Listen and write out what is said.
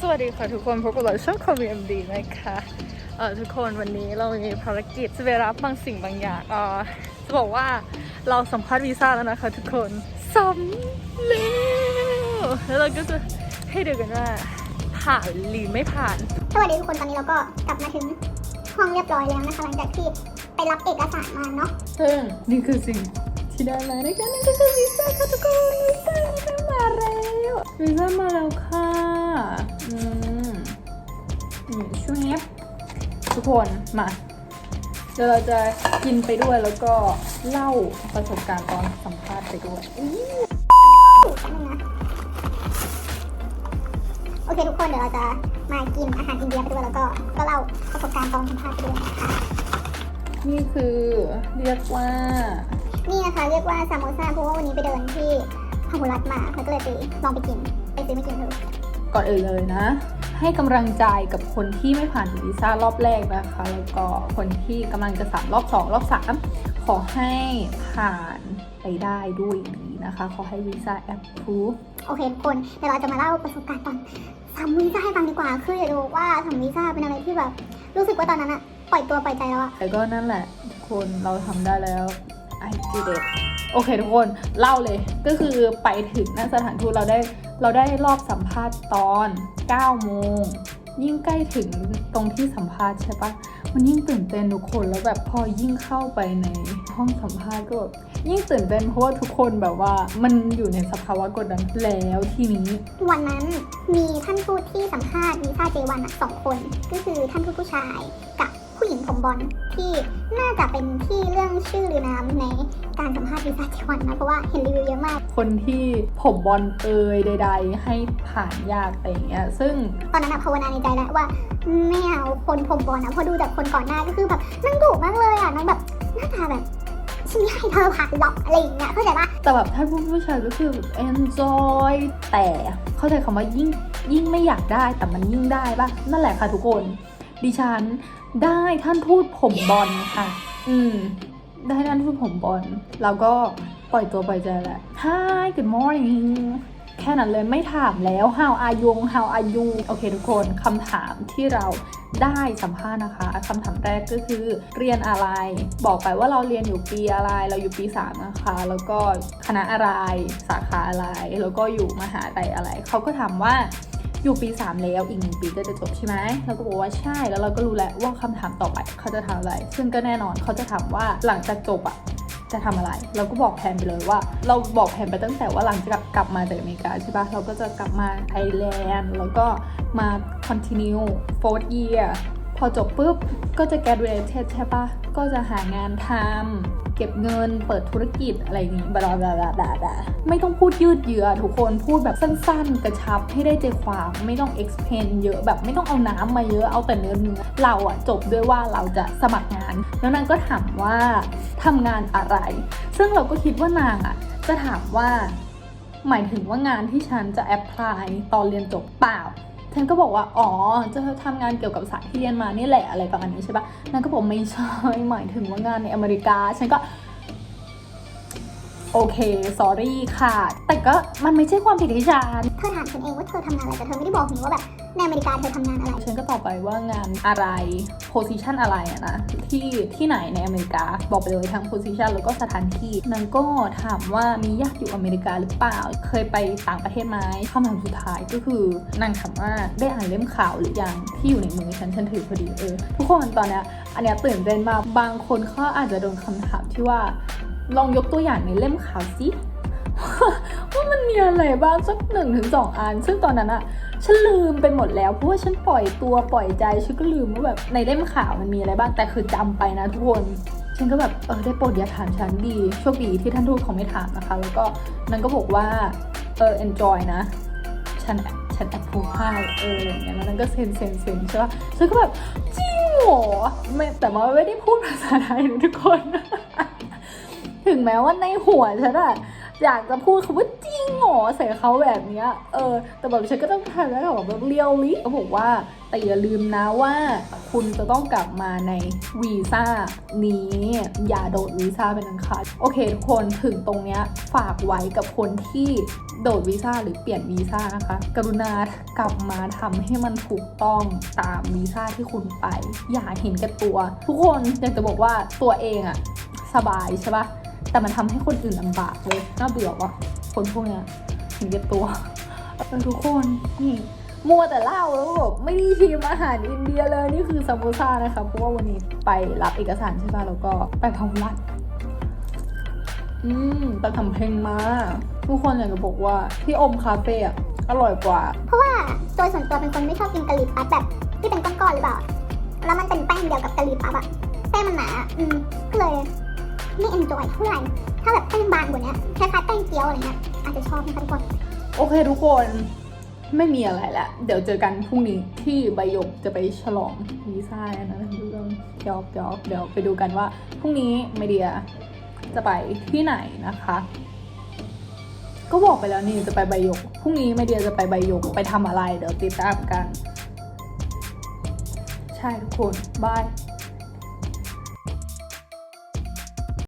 สวัสดีค่ะทุกคนพบกับเราช่องคอมเอ็มดีนะคะเออทุกคนวันนี้เรามีภารกิจจะไปรับบางสิ่งบางอย่างเออจะบอกว่าเราสัมภาษณ์วีซ่าแล้วนะคะทุกคนสำเร็จแล้วเราก็จะให้ดูกันว่าผ่านหรือไม่ผ่าน สวัสดีทุกคนตอนนี้เราก็กลับมาถึงห้องเรียบร้อยแล้วนะคะหลังจากที่ไปรับเอกสารมาเนาะซึ่งนี่คือสิ่งที่ได้มานะคะนั่นก็คือวีซ่าค่ะทุกคนวีซ่ามาแล้ว วีซ่ามาแล้วค่ะ อืมนี่ช่วงนี้ทุกคน มา เดี๋ยวเราจะกินไปด้วยแล้วก็เล่าประสบการณ์ตอนสัมภาษณ์ไปด้วยอุ๊ยแป๊บนึงนะโอเคทุกคนเดี๋ยวเราจะมากินอาหารอินเดียไปด้วยแล้วก็ก็เล่าประสบการณ์ตอนสัมภาษณ์ไปด้วยนะคะนี่คือเรียกว่า นี่นะคะเรียกว่าซามโมซาเพราะว่าวันนี้ไปเดินที่พา หุรัตมาแล้วก็เลยไปลองไปกิน ไปซื้อมากินเถอะก่อนอื่นเลยนะ ให้กำลังใจกับคนที่ไม่ผ่านวีซ่ารอบแรกนะคะ แล้วก็คนที่กำลังจะสามรอบสองรอบสามขอให้ผ่านไปได้ด้วยดีนะคะ ขอให้วีซ่าแอปพูฟโอเคทุกคนเดี๋ยวเราจะมาเล่าประสบการณ์ตอนทำวีซ่าให้ฟังดีกว่า คืออยากจะบอกว่าทำวีซ่าเป็นอะไรที่แบบ รู้สึกว่าตอนนั้นอะปล่อยตัวปล่อยใจแล้วอะแต่ก็นั่นแหละทุกคนเราทำได้แล้ว I did it โอเคทุกคนเล่าเลยก็คือไปถึงนสถานทูตเราได้เราได้รอบสัมภาษณ์ตอน9โมงยิ่งใกล้ถึงตรงที่สัมภาษณ์ใช่ปะมันยิ่งตื่นเต้นทุกคนแล้วแบบพอยิ่งเข้าไปในห้องสัมภาษณ์ก็แบบยิ่งตื่นเต้นเพราะว่าทุกคนแบบว่ามันอยู่ในสภาวะกดดันแล้วทีนี้ วันนั้นมีท่านทูตที่สัมภาษณ์วีซ่าเจวันสองคน ก็คือท่านทูตผู้ชายกับ ผู้หญิงผมบอลที่น่าจะเป็นที่เรื่องชื่อหรือนามในการสัมภาษณ์วีซ่าเจวันนะ เพราะว่าเห็นรีวิวเยอะมาก คนที่ผมบอลเอยใด ๆ ให้ผ่านยากอะไรอย่างเงี้ยซึ่งตอนนั้นอะภาวนาในใจแล้วว่าไม่เอาคนผมบอลนะเพอดูจากคนก่อนหน้าก็คือแบบนั่งดุมากเลยอะนั่งแบบหน้าตาแบบฉันไม่ให้เธอผ่านหรอกอะไรอย่างเงี้ยเข้าใจปะแต่แบบถ้าผู้ผู้ชายก็คือแบบ enjoy แต่เข้าใจคำว่ายิ่งยิ่งไม่อยากได้แต่มันยิ่งได้ป่ะนั่นแหละค่ะทุกคน ดิฉันได้ท่านทูตผมบอลค่ะ อืม ได้ท่านทูตผมบอลแล้วก็ปล่อยตัวปล่อยใจแหละ Hi good morning แค่นั้นเลยไม่ถามแล้ว how are you how are you โอเคทุกคนคำถามที่เราได้สัมภาษณ์นะคะคำถามแรกก็คือเรียนอะไร บอกไปว่าเราเรียนอยู่ปีอะไร เราอยู่ปี3นะคะ แล้วก็คณะอะไร สาขาอะไร แล้วก็อยู่มหาลัยอะไร เขาก็ถามว่า อยู่ปี 3 แล้วอีกหนึ่งปีก็จะจบใช่ไหมเราก็บอกว่าใช่แล้วเราก็รู้แล้วว่าคำถามต่อไปเขาจะถามอะไร ซึ่งก็แน่นอนเขาจะถามว่าหลังจากจบอะจะทำอะไร เราก็บอกแผนไปเลยว่า เราบอกแผนไปตั้งแต่ว่าหลังจากกลับมาจากอเมริกาใช่ปะเราก็จะกลับมาไทยแลนด์แล้วก็มา continue fourth year พอจบปุ๊บก็จะ graduated ใช่ปะก็จะหางานทำเก็บเงิน เปิดธุรกิจอะไรอย่างงี้บลาบลาบลาบลาบลาไม่ต้องพูดยืดเยื้อทุกคนพูดแบบสั้นๆ กระชับให้ได้ใจความไม่ต้อง explain เยอะแบบไม่ต้องเอาน้ำมาเยอะเอาแต่เนื้อเนื้อเราอะจบด้วยว่าเราจะสมัครงาน แล้วนางก็ถามว่าทำงานอะไร ซึ่งเราก็คิดว่านางอะจะถามว่า หมายถึงว่างานที่ฉันจะแอพพลายตอนเรียนจบเปล่า ฉันก็บอกว่า อ๋อ จะทำงานเกี่ยวกับสายที่เรียนมานี่แหละอะไรประมาณนี้ใช่ปะนางก็บอกไม่ใช่หมายถึงว่างานในอเมริกา ฉันก็ โอเคสอรี่ค่ะ แต่ก็มันไม่ใช่ความผิดที่ฉัน เธอถามฉันเองว่าเธอทำงานอะไรแต่เธอไม่ได้บอกหนูว่าแบบในอเมริกาเธอทำงานอะไร ฉันก็ตอบไปว่างานอะไร position อะไรอะนะที่ที่ไหนในอเมริกา บอกไปเลยทั้ง position แล้วก็สถานที่นางก็ถามว่ามีญาติอยู่อเมริกาหรือเปล่า เคยไปต่างประเทศไหมคำถามสุดท้ายก็คือนางถามว่าได้อ่านเล่มข่าวหรือยังที่อยู่ในมือฉันฉันถือพอดีเออทุกคนตอนเนี้ยอันเนี้ยตื่นเต้นมากบางคนเขาอาจจะโดนคำถามที่ว่า ลองยกตัวอย่างในเล่มข่าวสิว่ามันมีอะไรบ้างสักหนึ่งถึงสองอัน ซึ่งตอนนั้นอะฉันลืมไปหมดแล้วเพราะว่าฉันปล่อยตัวปล่อยใจฉันก็ลืมว่าแบบในเล่มข่าวมันมีอะไรบ้างแต่คือจำไปนะทุกคนฉันก็แบบเออได้โปรดอย่าถามฉันดีโชคดีที่ท่านทูตเขาไม่ถามนะคะ แล้วก็นั่นก็บอกว่าเออ enjoy นะ ฉันฉันแอปพูให้เอออย่างเงี้ยแล้วนั่นก็เซ็นเซ็นเซ็นใช่ปะฉันก็แบบจริงเหรอแต่ว่าไม่ได้พูดภาษาไทยนะทุกคน ถึงแม้ว่าในหัวฉันอะอยากจะพูดคำว่าจริงหงอใส่เขาแบบเนี้ย เออ แต่แบบฉันก็ต้องทำแล้วแบบเรียวลิเขาบอกว่า แต่อย่าลืมนะว่า คุณจะต้องกลับมาในวีซ่านี้ อย่าโดดวีซ่าเป็นอันขาดโอเคทุกคนถึงตรงเนี้ยฝากไว้กับคนที่โดดวีซ่าหรือเปลี่ยนวีซ่านะคะ กรุณากลับมาทำให้มันถูกต้องตามวีซ่าที่คุณไป อย่าเห็นแก่ตัว ทุกคนอยากจะบอกว่าตัวเองอะสบายใช่ปะ แต่มันทำให้คนอื่นลำบากเลยน่าเบื่อว่ะ คนพวกเนี้ยเห็นแก่ตัวเออทุกคนนี่มัวแต่เล่าแล้วแบบไม่ได้ชิมอาหารอินเดียเลยนี่คือซัมโบซ่านะคะเพราะว่าวันนี้ไปรับเอกสารใช่ป่ะแล้วก็ไปทำวัดอืมไปทำเพลงมาทุกคนอยากจะบอกว่าที่อมคาเฟ่อะอร่อยกว่า เพราะว่าโดยส่วนตัวเป็นคนไม่ชอบกินกะหรี่ปั๊บแบบที่เป็นก้อนๆหรือเปล่าแล้วมันเป็นแป้งเดียวกับกะหรี่ปั๊บอะแป้งมันหนาอืมก็เลย ไม่เอนจอยเท่าไหร่ ถ้าแบบแป้งบางกว่านี้คล้ายๆแป้งเกี๊ยวอะไรเงี้ยอาจจะชอบนะคะทุกคนโอเคทุกคนไม่มีอะไรล้วเดี๋ยวเจอกันพรุ่งนี้ที่ใบหยกจะไปฉลองวีซ่าแล้นะเรื่องยอกยอกเดี๋ยวไปดูกันว่าพรุ่งนี้ไมเดียจะไปที่ไหนนะคะ ก็บอกไปแล้วนี่จะไปใบหยกพรุ่งนี้ไมเดียจะไปใบหยกไปทำอะไร เดี๋ยวติดตามกัน ใช่ทุกคนบาย